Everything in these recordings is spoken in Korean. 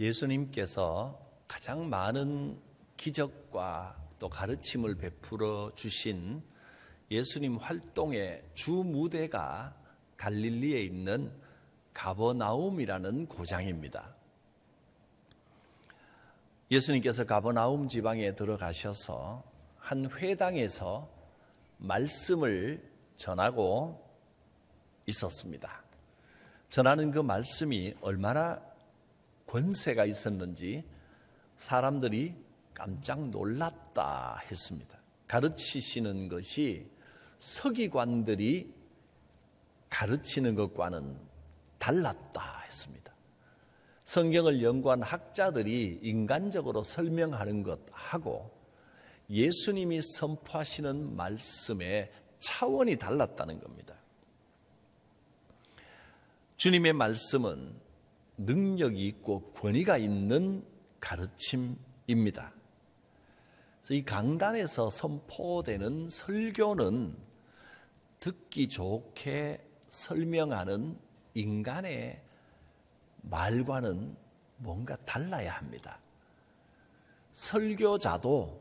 예수님께서 가장 많은 기적과 또 가르침을 베풀어 주신 예수님 활동의 주 무대가 갈릴리에 있는 가버나움이라는 고장입니다. 예수님께서 가버나움 지방에 들어가셔서 한 회당에서 말씀을 전하고 있었습니다. 전하는 그 말씀이 얼마나 권세가 있었는지 사람들이 깜짝 놀랐다 했습니다. 가르치시는 것이 서기관들이 가르치는 것과는 달랐다 했습니다. 성경을 연구한 학자들이 인간적으로 설명하는 것하고 예수님이 선포하시는 말씀의 차원이 달랐다는 겁니다. 주님의 말씀은 능력이 있고 권위가 있는 가르침입니다. 그래서 이 강단에서 선포되는 설교는 듣기 좋게 설명하는 인간의 말과는 뭔가 달라야 합니다. 설교자도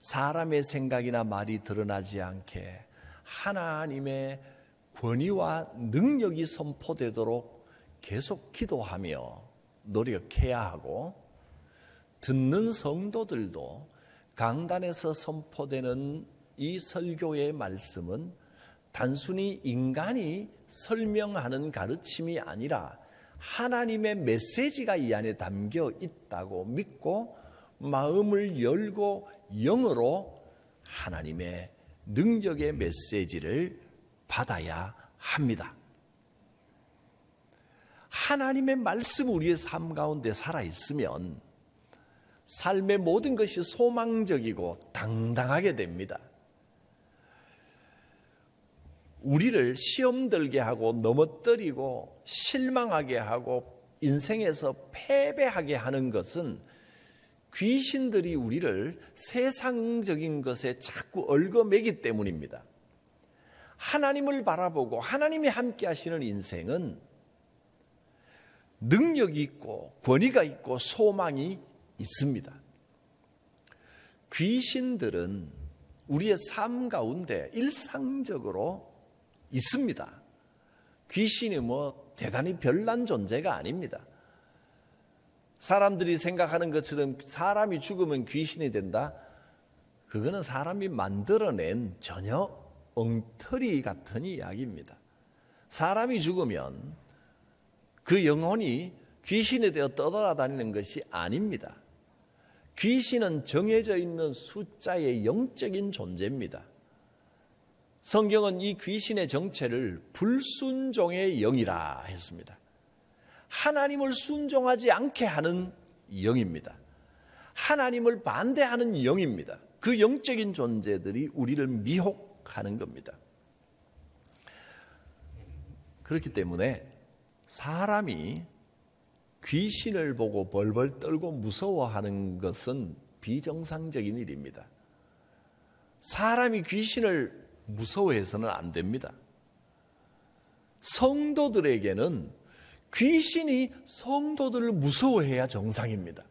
사람의 생각이나 말이 드러나지 않게 하나님의 권위와 능력이 선포되도록 계속 기도하며 노력해야 하고 듣는 성도들도 강단에서 선포되는 이 설교의 말씀은 단순히 인간이 설명하는 가르침이 아니라 하나님의 메시지가 이 안에 담겨 있다고 믿고 마음을 열고 영으로 하나님의 능력의 메시지를 받아야 합니다. 하나님의 말씀 우리의 삶 가운데 살아 있으면 삶의 모든 것이 소망적이고 당당하게 됩니다. 우리를 시험 들게 하고 넘어뜨리고 실망하게 하고 인생에서 패배하게 하는 것은 귀신들이 우리를 세상적인 것에 자꾸 얽어매기 때문입니다. 하나님을 바라보고 하나님이 함께 하시는 인생은 능력이 있고 권위가 있고 소망이 있습니다. 귀신들은 우리의 삶 가운데 일상적으로 있습니다. 귀신이 뭐 대단히 별난 존재가 아닙니다. 사람들이 생각하는 것처럼 사람이 죽으면 귀신이 된다? 그거는 사람이 만들어낸 전혀 엉터리 같은 이야기입니다. 사람이 죽으면 그 영혼이 귀신이 되어 떠돌아다니는 것이 아닙니다. 귀신은 정해져 있는 숫자의 영적인 존재입니다. 성경은 이 귀신의 정체를 불순종의 영이라 했습니다. 하나님을 순종하지 않게 하는 영입니다. 하나님을 반대하는 영입니다. 그 영적인 존재들이 우리를 미혹하는 겁니다. 그렇기 때문에 사람이 귀신을 보고 벌벌 떨고 무서워하는 것은 비정상적인 일입니다. 사람이 귀신을 무서워해서는 안 됩니다. 성도들에게는 귀신이 성도들을 무서워해야 정상입니다.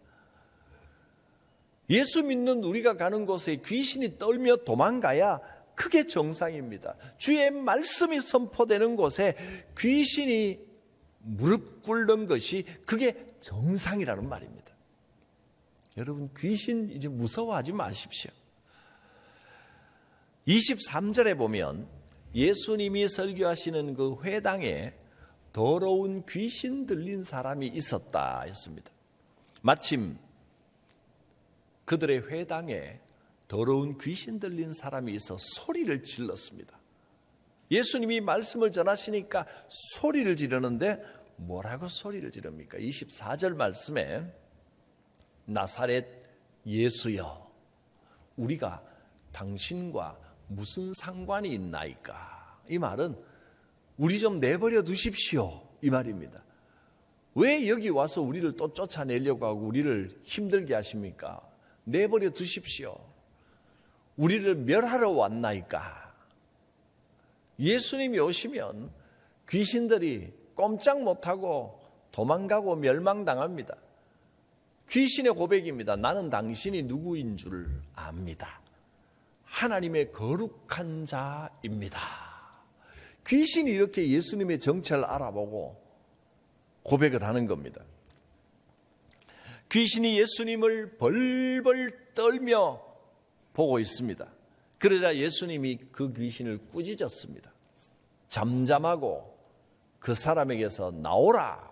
예수 믿는 우리가 가는 곳에 귀신이 떨며 도망가야 크게 정상입니다. 주의 말씀이 선포되는 곳에 귀신이 무릎 꿇는 것이 그게 정상이라는 말입니다. 여러분 귀신 이제 무서워하지 마십시오. 23절에 보면 예수님이 설교하시는 그 회당에 더러운 귀신 들린 사람이 있었다 했습니다. 마침 그들의 회당에 더러운 귀신 들린 사람이 있어 소리를 질렀습니다. 예수님이 말씀을 전하시니까 소리를 지르는데 뭐라고 소리를 지릅니까? 24절 말씀에 나사렛 예수여 우리가 당신과 무슨 상관이 있나이까? 이 말은 우리 좀 내버려 두십시오. 이 말입니다. 왜 여기 와서 우리를 또 쫓아내려고 하고 우리를 힘들게 하십니까? 내버려 두십시오. 우리를 멸하러 왔나이까? 예수님이 오시면 귀신들이 꼼짝 못하고 도망가고 멸망당합니다. 귀신의 고백입니다. 나는 당신이 누구인 줄 압니다. 하나님의 거룩한 자입니다. 귀신이 이렇게 예수님의 정체를 알아보고 고백을 하는 겁니다. 귀신이 예수님을 벌벌 떨며 보고 있습니다. 그러자 예수님이 그 귀신을 꾸짖었습니다. 잠잠하고 그 사람에게서 나오라.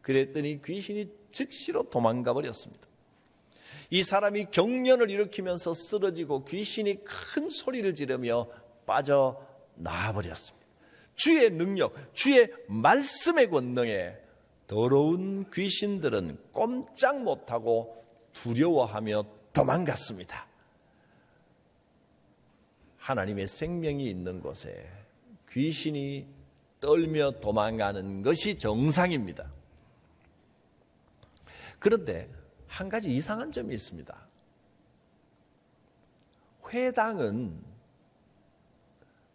그랬더니 귀신이 즉시로 도망가 버렸습니다. 이 사람이 경련을 일으키면서 쓰러지고 귀신이 큰 소리를 지르며 빠져나와 버렸습니다. 주의 능력, 주의 말씀의 권능에 더러운 귀신들은 꼼짝 못하고 두려워하며 도망갔습니다. 하나님의 생명이 있는 곳에 귀신이 떨며 도망가는 것이 정상입니다. 그런데 한 가지 이상한 점이 있습니다. 회당은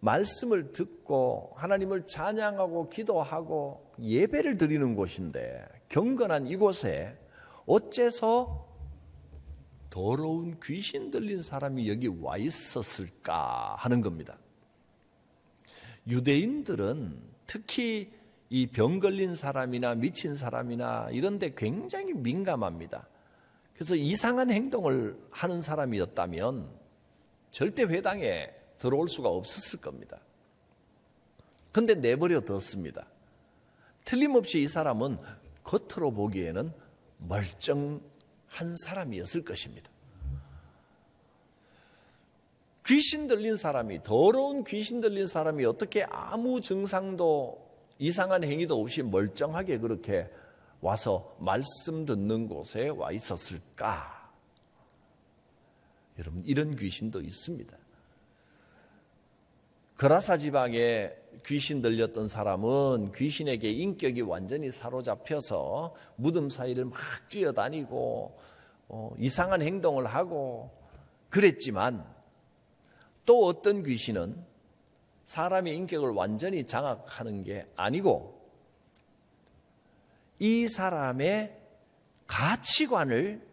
말씀을 듣고 하나님을 찬양하고 기도하고 예배를 드리는 곳인데 경건한 이곳에 어째서 더러운 귀신 들린 사람이 여기 와 있었을까 하는 겁니다. 유대인들은 특히 이 병 걸린 사람이나 미친 사람이나 이런데 굉장히 민감합니다. 그래서 이상한 행동을 하는 사람이었다면 절대 회당에 들어올 수가 없었을 겁니다. 근데 내버려 뒀습니다. 틀림없이 이 사람은 겉으로 보기에는 멀쩡 한 사람이었을 것입니다. 귀신 들린 사람이, 더러운 귀신 들린 사람이 어떻게 아무 증상도 이상한 행위도 없이 멀쩡하게 그렇게 와서 말씀 듣는 곳에 와 있었을까? 여러분, 이런 귀신도 있습니다. 그라사 지방에 귀신 들렸던 사람은 귀신에게 인격이 완전히 사로잡혀서 무덤 사이를 막 뛰어다니고 어, 이상한 행동을 하고 그랬지만 또 어떤 귀신은 사람의 인격을 완전히 장악하는 게 아니고 이 사람의 가치관을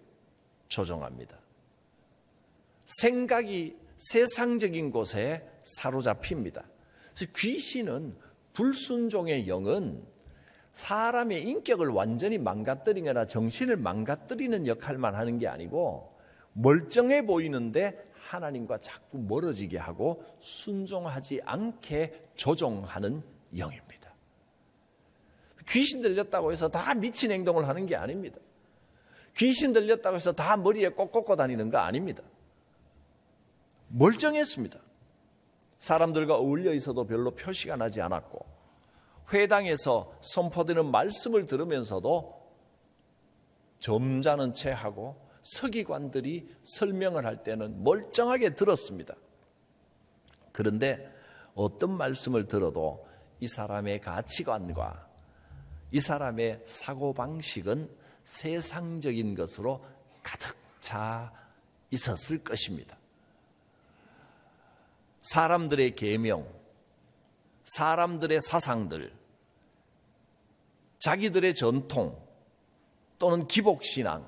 조정합니다. 생각이 세상적인 곳에 사로잡힙니다. 귀신은 불순종의 영은 사람의 인격을 완전히 망가뜨리거나 정신을 망가뜨리는 역할만 하는 게 아니고 멀쩡해 보이는데 하나님과 자꾸 멀어지게 하고 순종하지 않게 조종하는 영입니다. 귀신 들렸다고 해서 다 미친 행동을 하는 게 아닙니다. 귀신 들렸다고 해서 다 머리에 꼭 꽂고 다니는 거 아닙니다. 멀쩡했습니다. 사람들과 어울려 있어도 별로 표시가 나지 않았고 회당에서 선포되는 말씀을 들으면서도 점잖은 채 하고 서기관들이 설명을 할 때는 멀쩡하게 들었습니다. 그런데 어떤 말씀을 들어도 이 사람의 가치관과 이 사람의 사고방식은 세상적인 것으로 가득 차 있었을 것입니다. 사람들의 계명, 사람들의 사상들, 자기들의 전통 또는 기복신앙,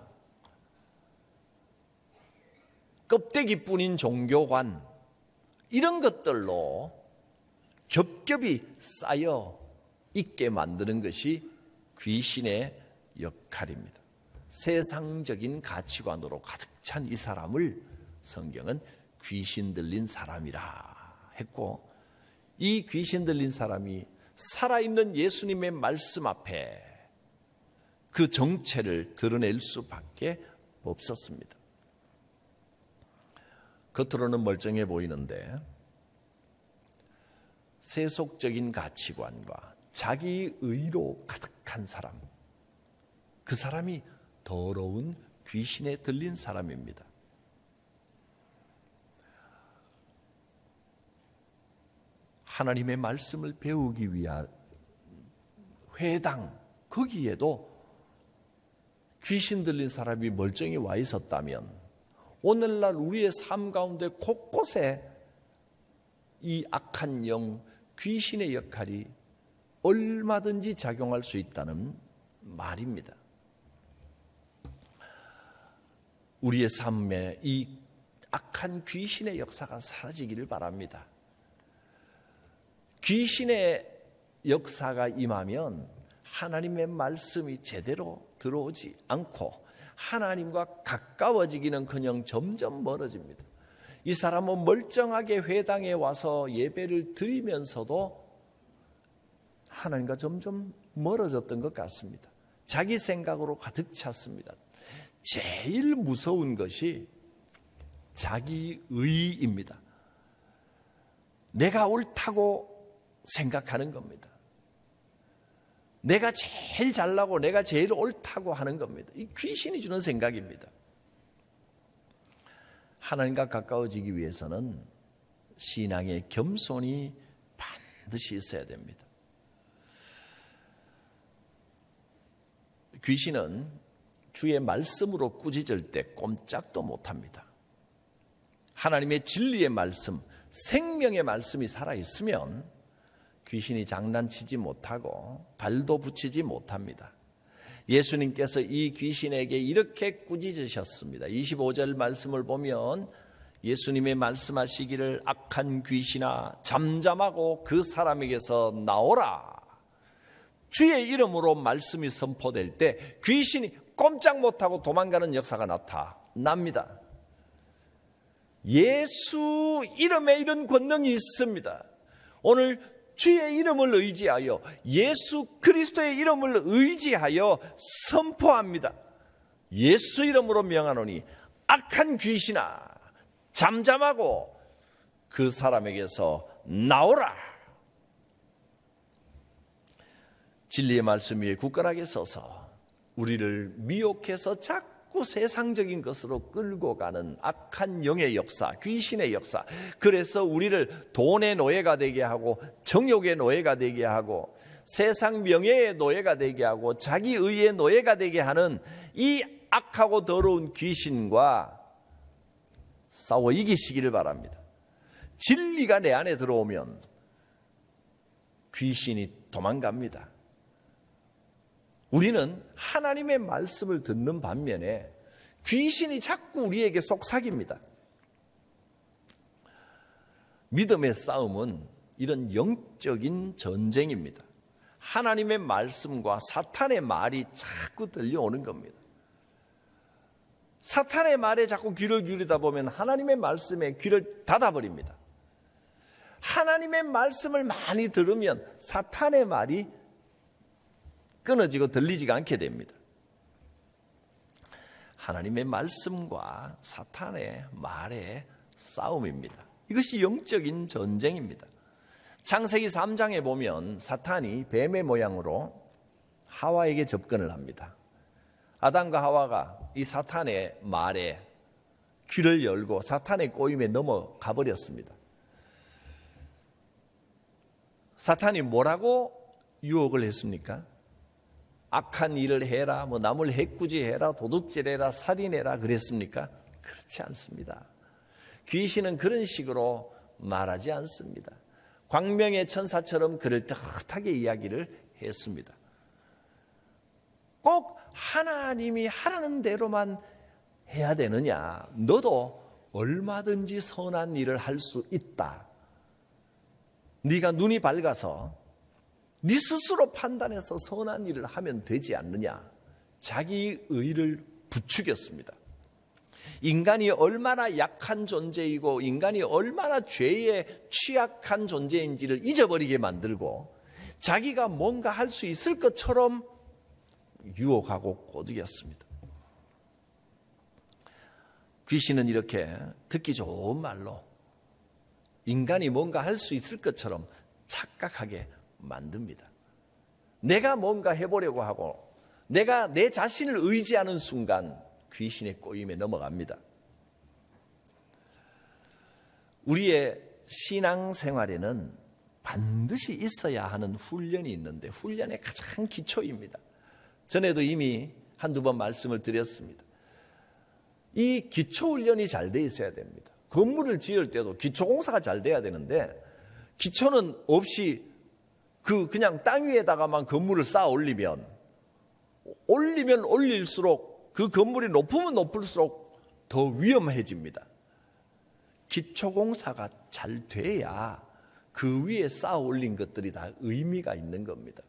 껍데기뿐인 종교관, 이런 것들로 겹겹이 쌓여 있게 만드는 것이 귀신의 역할입니다. 세상적인 가치관으로 가득 찬 이 사람을 성경은 귀신 들린 사람이라 했고 이 귀신 들린 사람이 살아있는 예수님의 말씀 앞에 그 정체를 드러낼 수밖에 없었습니다. 겉으로는 멀쩡해 보이는데 세속적인 가치관과 자기 의로 가득한 사람, 그 사람이 더러운 귀신에 들린 사람입니다. 하나님의 말씀을 배우기 위한 회당, 거기에도 귀신 들린 사람이 멀쩡히 와 있었다면 오늘날 우리의 삶 가운데 곳곳에 이 악한 영, 귀신의 역할이 얼마든지 작용할 수 있다는 말입니다. 우리의 삶에 이 악한 귀신의 역사가 사라지기를 바랍니다. 귀신의 역사가 임하면 하나님의 말씀이 제대로 들어오지 않고 하나님과 가까워지기는 그냥 점점 멀어집니다. 이 사람은 멀쩡하게 회당에 와서 예배를 드리면서도 하나님과 점점 멀어졌던 것 같습니다. 자기 생각으로 가득 찼습니다. 제일 무서운 것이 자기 의입니다. 내가 옳다고 생각하는 겁니다. 내가 제일 잘나고 내가 제일 옳다고 하는 겁니다. 이 귀신이 주는 생각입니다. 하나님과 가까워지기 위해서는 신앙의 겸손이 반드시 있어야 됩니다. 귀신은 주의 말씀으로 꾸짖을 때 꼼짝도 못합니다. 하나님의 진리의 말씀, 생명의 말씀이 살아있으면 귀신이 장난치지 못하고 발도 붙이지 못합니다. 예수님께서 이 귀신에게 이렇게 꾸짖으셨습니다. 25절 말씀을 보면 예수님의 말씀하시기를 악한 귀신아 잠잠하고 그 사람에게서 나오라. 주의 이름으로 말씀이 선포될 때 귀신이 꼼짝 못하고 도망가는 역사가 나타납니다. 예수 이름에 이런 권능이 있습니다. 오늘 주의 이름을 의지하여 예수 그리스도의 이름을 의지하여 선포합니다. 예수 이름으로 명하노니 악한 귀신아 잠잠하고 그 사람에게서 나오라. 진리의 말씀 위에 굳건하게 서서 우리를 미혹해서 자꾸 세상적인 것으로 끌고 가는 악한 영의 역사, 귀신의 역사. 그래서 우리를 돈의 노예가 되게 하고 정욕의 노예가 되게 하고 세상 명예의 노예가 되게 하고 자기 의의 노예가 되게 하는 이 악하고 더러운 귀신과 싸워 이기시기를 바랍니다. 진리가 내 안에 들어오면 귀신이 도망갑니다. 우리는 하나님의 말씀을 듣는 반면에 귀신이 자꾸 우리에게 속삭입니다. 믿음의 싸움은 이런 영적인 전쟁입니다. 하나님의 말씀과 사탄의 말이 자꾸 들려오는 겁니다. 사탄의 말에 자꾸 귀를 기울이다 보면 하나님의 말씀에 귀를 닫아버립니다. 하나님의 말씀을 많이 들으면 사탄의 말이 끊어지고 들리지가 않게 됩니다. 하나님의 말씀과 사탄의 말의 싸움입니다. 이것이 영적인 전쟁입니다. 창세기 3장에 보면 사탄이 뱀의 모양으로 하와에게 접근을 합니다. 아담과 하와가 이 사탄의 말에 귀를 열고 사탄의 꼬임에 넘어가 버렸습니다. 사탄이 뭐라고 유혹을 했습니까? 악한 일을 해라, 뭐 남을 해꾸지해라, 도둑질해라, 살인해라 그랬습니까? 그렇지 않습니다. 귀신은 그런 식으로 말하지 않습니다. 광명의 천사처럼 그럴듯하게 이야기를 했습니다. 꼭 하나님이 하라는 대로만 해야 되느냐? 너도 얼마든지 선한 일을 할 수 있다. 네가 눈이 밝아서 네 스스로 판단해서 선한 일을 하면 되지 않느냐? 자기 의를 부추겼습니다. 인간이 얼마나 약한 존재이고 인간이 얼마나 죄에 취약한 존재인지를 잊어버리게 만들고 자기가 뭔가 할 수 있을 것처럼 유혹하고 꼬드겼습니다. 귀신은 이렇게 듣기 좋은 말로 인간이 뭔가 할 수 있을 것처럼 착각하게 만듭니다. 내가 뭔가 해보려고 하고 내가 내 자신을 의지하는 순간 귀신의 꼬임에 넘어갑니다. 우리의 신앙 생활에는 반드시 있어야 하는 훈련이 있는데 훈련의 가장 기초입니다. 전에도 이미 한두 번 말씀을 드렸습니다. 이 기초 훈련이 잘 돼 있어야 됩니다. 건물을 지을 때도 기초 공사가 잘 돼야 되는데 기초는 없이 그 그냥 땅 위에다가만 건물을 쌓아 올리면 올리면 올릴수록 그 건물이 높으면 높을수록 더 위험해집니다. 기초 공사가 잘 돼야 그 위에 쌓아 올린 것들이 다 의미가 있는 겁니다.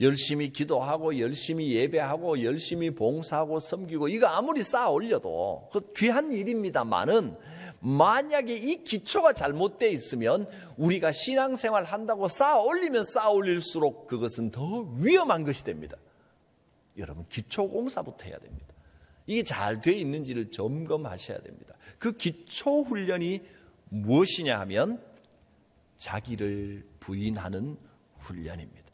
열심히 기도하고 열심히 예배하고 열심히 봉사하고 섬기고 이거 아무리 쌓아 올려도 그 귀한 일입니다만은 만약에 이 기초가 잘못되어 있으면 우리가 신앙생활 한다고 쌓아 올리면 쌓아 올릴수록 그것은 더 위험한 것이 됩니다. 여러분 기초 공사부터 해야 됩니다. 이게 잘 돼 있는지를 점검하셔야 됩니다. 그 기초 훈련이 무엇이냐 하면 자기를 부인하는 훈련입니다.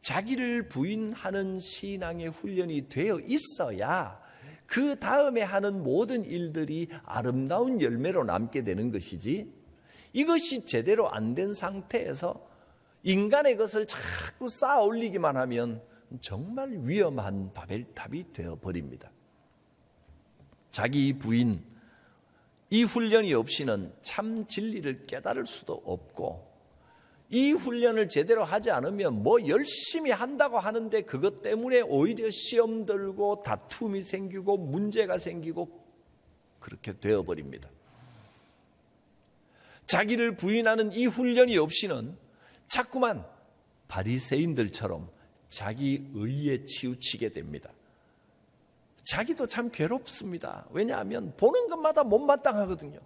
자기를 부인하는 신앙의 훈련이 되어 있어야 그 다음에 하는 모든 일들이 아름다운 열매로 남게 되는 것이지 이것이 제대로 안 된 상태에서 인간의 것을 자꾸 쌓아 올리기만 하면 정말 위험한 바벨탑이 되어 버립니다. 자기 부인, 이 훈련이 없이는 참 진리를 깨달을 수도 없고 이 훈련을 제대로 하지 않으면 뭐 열심히 한다고 하는데 그것 때문에 오히려 시험 들고 다툼이 생기고 문제가 생기고 그렇게 되어버립니다. 자기를 부인하는 이 훈련이 없이는 자꾸만 바리새인들처럼 자기 의에 치우치게 됩니다. 자기도 참 괴롭습니다. 왜냐하면 보는 것마다 못마땅하거든요.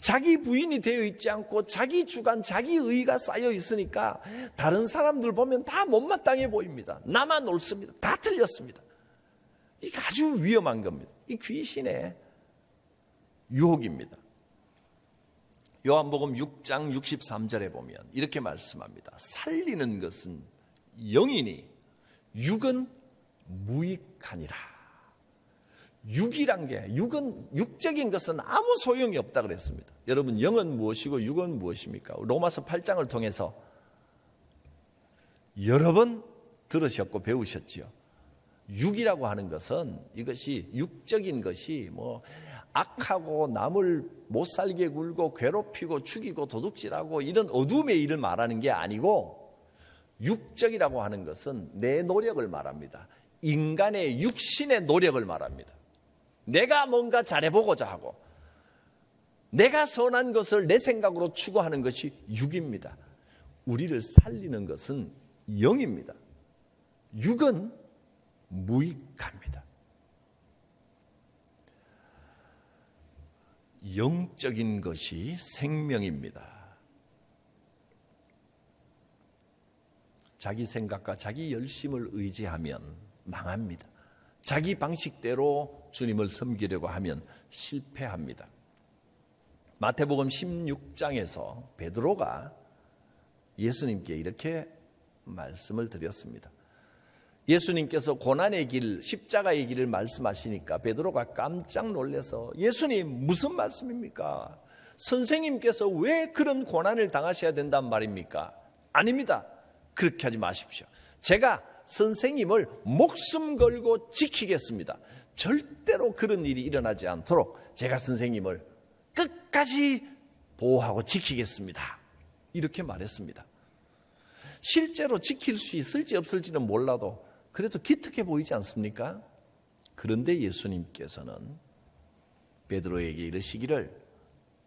자기 부인이 되어 있지 않고 자기 주관, 자기 의가 쌓여 있으니까 다른 사람들 보면 다 못마땅해 보입니다. 나만 옳습니다. 다 틀렸습니다. 이게 아주 위험한 겁니다. 이 귀신의 유혹입니다. 요한복음 6장 63절에 보면 이렇게 말씀합니다. 살리는 것은 영이니 육은 무익하니라. 육이란 게 육은 육적인 것은 아무 소용이 없다 그랬습니다. 여러분 영은 무엇이고 육은 무엇입니까? 로마서 8장을 통해서 여러 번 들으셨고 배우셨지요. 육이라고 하는 것은 이것이 육적인 것이 뭐 악하고 남을 못 살게 굴고 괴롭히고 죽이고 도둑질하고 이런 어둠의 일을 말하는 게 아니고 육적이라고 하는 것은 내 노력을 말합니다. 인간의 육신의 노력을 말합니다. 내가 뭔가 잘해보고자 하고 내가 선한 것을 내 생각으로 추구하는 것이 육입니다. 우리를 살리는 것은 영입니다. 육은 무익합니다. 영적인 것이 생명입니다. 자기 생각과 자기 열심을 의지하면 망합니다. 자기 방식대로 주님을 섬기려고 하면 실패합니다. 마태복음 16장에서 베드로가 예수님께 이렇게 말씀을 드렸습니다. 예수님께서 고난의 길, 십자가의 길을 말씀하시니까 베드로가 깜짝 놀래서 예수님 무슨 말씀입니까? 선생님께서 왜 그런 고난을 당하셔야 된단 말입니까? 아닙니다. 그렇게 하지 마십시오. 제가 선생님을 목숨 걸고 지키겠습니다. 절대로 그런 일이 일어나지 않도록 제가 선생님을 끝까지 보호하고 지키겠습니다. 이렇게 말했습니다. 실제로 지킬 수 있을지 없을지는 몰라도 그래도 기특해 보이지 않습니까? 그런데 예수님께서는 베드로에게 이르시기를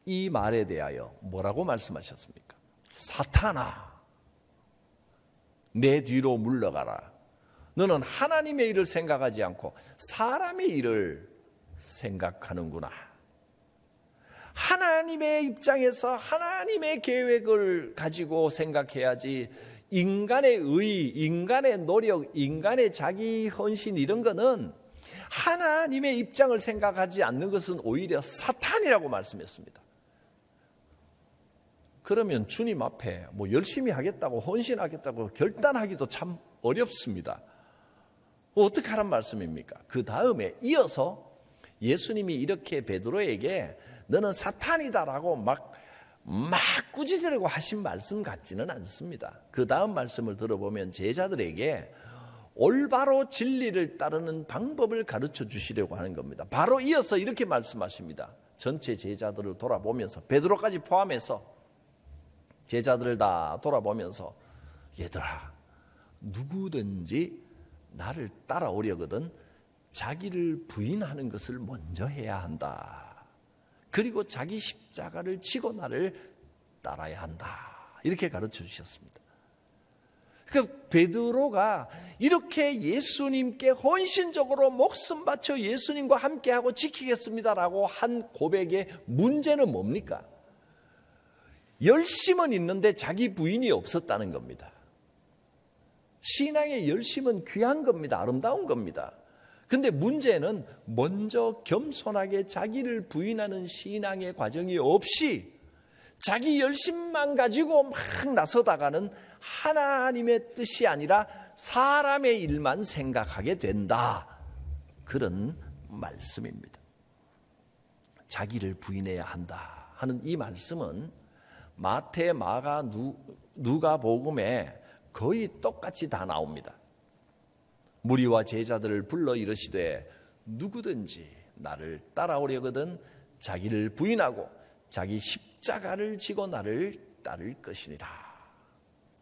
이 말에 대하여 뭐라고 말씀하셨습니까? 사탄아, 내 뒤로 물러가라. 너는 하나님의 일을 생각하지 않고 사람의 일을 생각하는구나. 하나님의 입장에서 하나님의 계획을 가지고 생각해야지 인간의 의, 인간의 노력, 인간의 자기 헌신 이런 거는 하나님의 입장을 생각하지 않는 것은 오히려 사탄이라고 말씀했습니다. 그러면 주님 앞에 뭐 열심히 하겠다고 헌신하겠다고 결단하기도 참 어렵습니다. 어떻게 하란 말씀입니까? 그 다음에 이어서 예수님이 이렇게 베드로에게 너는 사탄이다라고 막, 막 꾸짖으려고 하신 말씀 같지는 않습니다. 그 다음 말씀을 들어보면 제자들에게 올바로 진리를 따르는 방법을 가르쳐 주시려고 하는 겁니다. 바로 이어서 이렇게 말씀하십니다. 전체 제자들을 돌아보면서 베드로까지 포함해서 제자들을 다 돌아보면서 얘들아 누구든지 나를 따라오려거든 자기를 부인하는 것을 먼저 해야 한다. 그리고 자기 십자가를 지고 나를 따라야 한다. 이렇게 가르쳐 주셨습니다. 그 베드로가 이렇게 예수님께 헌신적으로 목숨 바쳐 예수님과 함께하고 지키겠습니다라고 한 고백의 문제는 뭡니까? 열심은 있는데 자기 부인이 없었다는 겁니다. 신앙의 열심은 귀한 겁니다. 아름다운 겁니다. 근데 문제는 먼저 겸손하게 자기를 부인하는 신앙의 과정이 없이 자기 열심만 가지고 막 나서다가는 하나님의 뜻이 아니라 사람의 일만 생각하게 된다. 그런 말씀입니다. 자기를 부인해야 한다 하는 이 말씀은 마태, 마가, 누, 누가 복음에 거의 똑같이 다 나옵니다. 무리와 제자들을 불러 이르시되 누구든지 나를 따라오려거든 자기를 부인하고 자기 십자가를 지고 나를 따를 것이니라.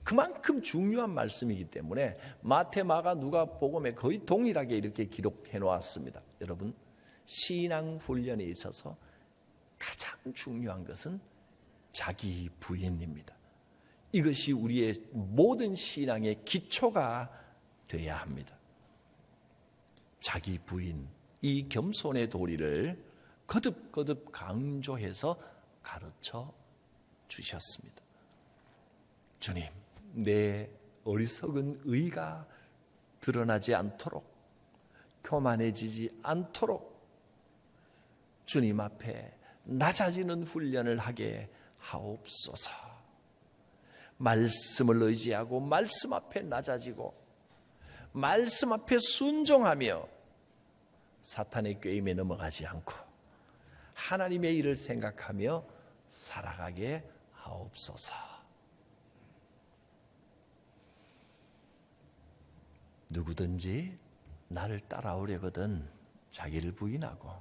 그만큼 중요한 말씀이기 때문에 마태, 마가, 누가 복음에 거의 동일하게 이렇게 기록해 놓았습니다. 여러분 신앙 훈련에 있어서 가장 중요한 것은 자기 부인입니다. 이것이 우리의 모든 신앙의 기초가 되어야 합니다. 자기 부인, 이 겸손의 도리를 거듭거듭 강조해서 가르쳐 주셨습니다. 주님, 내 어리석은 의가 드러나지 않도록, 교만해지지 않도록 주님 앞에 낮아지는 훈련을 하게 하옵소서. 말씀을 의지하고 말씀 앞에 낮아지고 말씀 앞에 순종하며 사탄의 꾀임에 넘어가지 않고 하나님의 일을 생각하며 살아가게 하옵소서. 누구든지 나를 따라오려거든 자기를 부인하고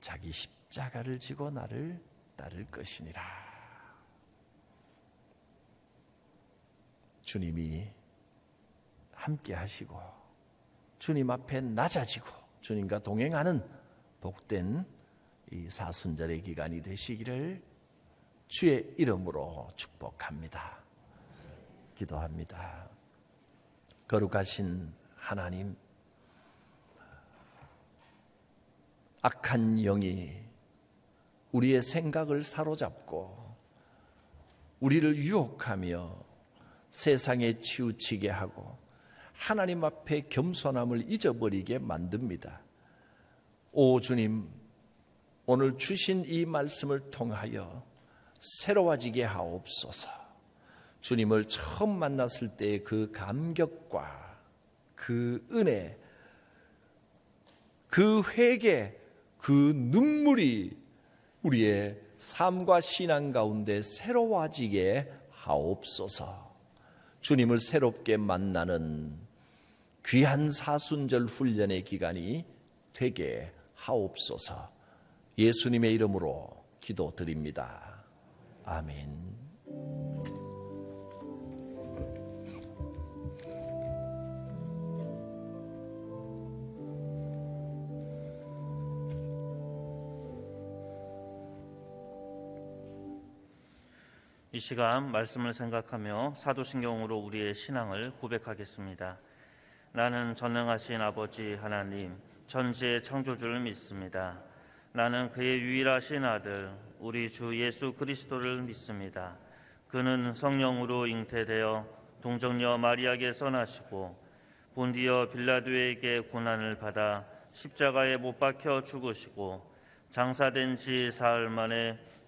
자기 십자가를 지고 나를 따를 것이니라. 주님이 함께 하시고 주님 앞에 낮아지고 주님과 동행하는 복된 이 사순절의 기간이 되시기를 주의 이름으로 축복합니다. 기도합니다. 거룩하신 하나님, 악한 영이 우리의 생각을 사로잡고 우리를 유혹하며 세상에 치우치게 하고 하나님 앞에 겸손함을 잊어버리게 만듭니다. 오 주님, 오늘 주신 이 말씀을 통하여 새로워지게 하옵소서. 주님을 처음 만났을 때의 그 감격과 그 은혜, 그 회개, 그 눈물이 우리의 삶과 신앙 가운데 새로워지게 하옵소서. 주님을 새롭게 만나는 귀한 사순절 훈련의 기간이 되게 하옵소서. 예수님의 이름으로 기도드립니다. 아멘. 이 시간 말씀을 생각하며 사도신경으로 우리의 신앙을 고백하겠습니다. 나는 전능하신 아버지 하나님, 전지의 창조주를 믿습니다. 나는 그의 유일하신 아들, 우리 주 예수 그리스도를 믿습니다. 그는 성령으로 잉태되어 동정녀 마리아에게서 나시고 본디어 빌라도에게 고난을 받아 십자가에 못 박혀 죽으시고 장사된 지 사흘 만에